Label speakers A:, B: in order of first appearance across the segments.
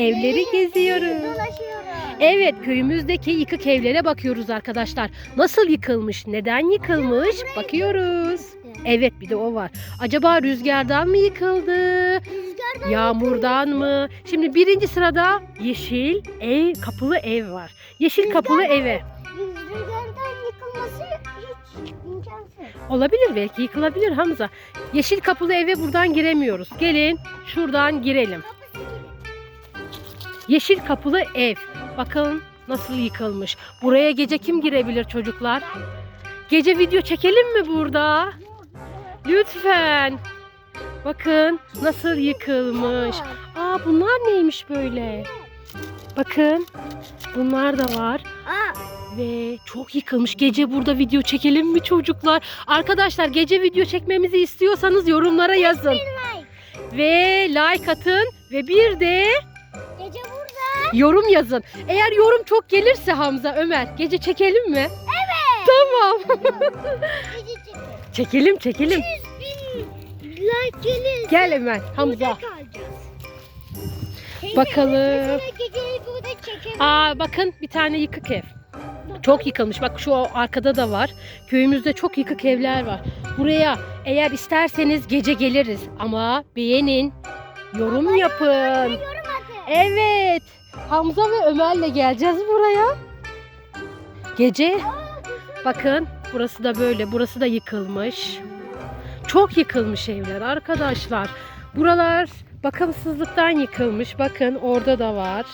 A: evleri geziyoruz. Evet köyümüzdeki yıkık evlere bakıyoruz arkadaşlar. Nasıl yıkılmış, neden yıkılmış bakıyoruz. Evet bir de o var. Acaba rüzgardan mı yıkıldı?
B: Rüzgardan
A: Yağmurdan mı? Şimdi birinci sırada yeşil ev, kapılı ev var. Yeşil kapılı eve.
B: Rüzgardan yıkılması hiç imkansız.
A: Olabilir belki yıkılabilir Hamza. Yeşil kapılı eve buradan giremiyoruz. Gelin şuradan girelim. Yeşil kapılı ev. Bakın nasıl yıkılmış. Buraya gece kim girebilir çocuklar? Gece video çekelim mi burada? Lütfen. Bakın nasıl yıkılmış. Aa bunlar neymiş böyle? Bakın bunlar da var. Ve çok yıkılmış. Gece burada video çekelim mi çocuklar? Arkadaşlar gece video çekmemizi istiyorsanız yorumlara yazın. Ve like atın ve bir de. Yorum yazın. Eğer yorum çok gelirse Hamza, Ömer gece çekelim mi? Evet. Tamam.
B: Gece çekelim.
A: çekelim çekelim.
B: 100 bin like.
A: Gel Ömer,
B: Burada
A: Hamza.
B: kalacağız. Teyze,
A: Bakalım.
B: Mesela geceyi burada çekelim.
A: Aa bakın bir tane yıkık ev. Çok yıkılmış. Bak şu arkada da var. Köyümüzde çok yıkık evler var. Buraya eğer isterseniz gece geliriz ama beğenin, yorum yapın.
B: Yorum atın.
A: Evet. Hamza ve Ömer'le geleceğiz buraya. Gece. Bakın burası da böyle. Burası da yıkılmış. Çok yıkılmış evler arkadaşlar. Buralar bakımsızlıktan yıkılmış. Bakın orada da var.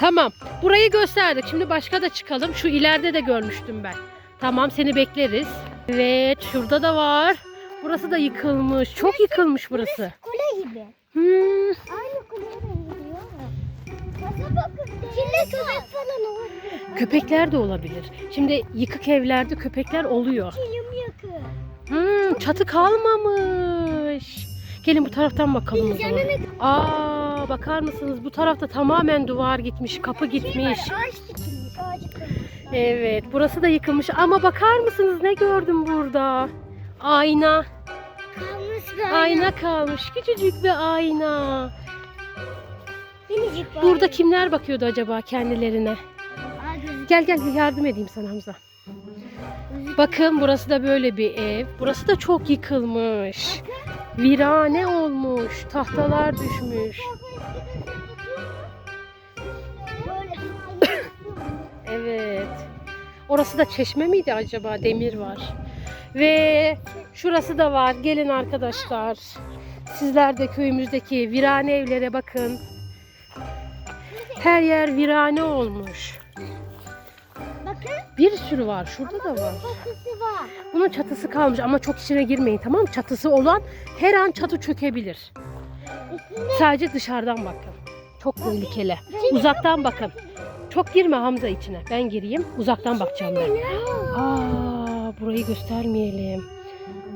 A: Tamam. Burayı gösterdik. Şimdi başka da çıkalım. Şu ileride de görmüştüm ben. Tamam seni bekleriz. Evet şurada da var. Burası da yıkılmış. Çok yıkılmış burası.
B: Kule gibi.
A: Hmm,
B: Aynı İçinde köpek falan olabilir.
A: Köpekler de olabilir. Şimdi yıkık evlerde köpekler oluyor.
B: Kilim yakın.
A: Hmm, çatı kalmamış. Gelin bu taraftan bakalım o zaman. Aa, bakar mısınız? Bu tarafta tamamen duvar gitmiş, kapı gitmiş.
B: Ağaç dikilmiş. Ağaç kırılmış.
A: Evet, burası da yıkılmış. Ama bakar mısınız ne gördüm burada? Ayna.
B: Kalmış bir
A: Ayna kalmış. Küçücük bir ayna. Burada kimler bakıyordu acaba kendilerine? Gel gel yardım edeyim sana Hamza. Bakın burası da böyle bir ev. Burası da çok yıkılmış. Virane olmuş. Tahtalar düşmüş. Evet. Orası da çeşme miydi acaba? Demir var. Ve şurası da var. Gelin arkadaşlar. Sizler de köyümüzdeki virane evlere bakın. Her yer virane olmuş.
B: Bakın.
A: Bir sürü var. Şurada da var.
B: Kokusu var.
A: Bunun çatısı kalmış ama çok içine girmeyin tamam mı? Çatısı olan her an çatı çökebilir.
B: Üstünde
A: Sadece dışarıdan bakın. Çok tehlikeli. Uzaktan bakın. Çok girme Hamza içine. Ben gireyim. Uzaktan bakacağım ben. Aa, burayı göstermeyelim.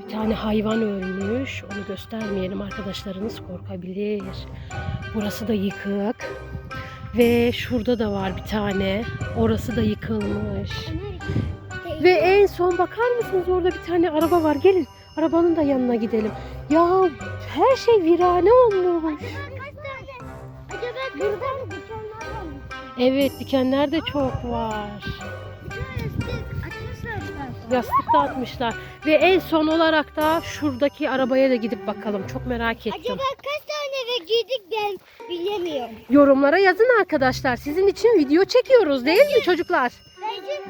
A: Bir tane hayvan ölmüş. Onu göstermeyelim. Arkadaşlarınız korkabilir. Burası da yıkık. Ve şurada da var bir tane. Orası da yıkılmış. Ve en son bakar mısınız orada bir tane araba var. Gelin arabanın da yanına gidelim. Ya her şey virane olmuş.
B: Acaba buradan dikenler var mı?
A: Evet dikenler de çok var.
B: Yastık
A: da atmışlar. Ve en son olarak da şuradaki arabaya da gidip bakalım. Çok merak ettim.
B: Acaba kaç tane ve giydik ben bilemiyorum.
A: Yorumlara yazın arkadaşlar. Sizin için video çekiyoruz değil mi çocuklar?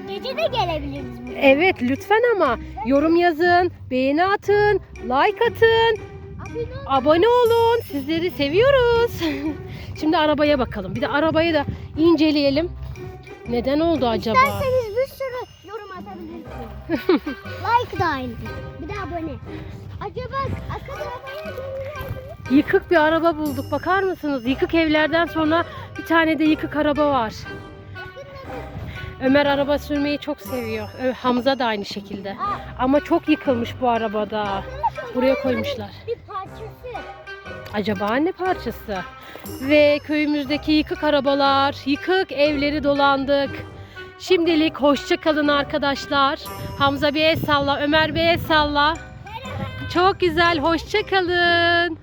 B: Gece, gece de gelebiliriz buraya.
A: Evet lütfen ama yorum yazın, beğeni atın, like atın,
B: Abone ol.
A: abone olun. Sizleri seviyoruz. Şimdi arabaya bakalım. Bir de arabayı da inceleyelim. Neden oldu acaba?
B: İsterseniz like da aynı. Bir de abone. Acaba akıl
A: Yıkık bir araba bulduk. Bakar mısınız? Yıkık evlerden sonra bir tane de yıkık araba var. Ömer araba sürmeyi çok seviyor. Hamza da aynı şekilde. Ama çok yıkılmış bu arabada. Buraya koymuşlar.
B: Bir parçası.
A: Acaba ne parçası? Ve köyümüzdeki yıkık arabalar, yıkık evleri dolandık. Şimdilik hoşça kalın arkadaşlar. Hamza el salla, Ömer el salla. Çok güzel, hoşça kalın.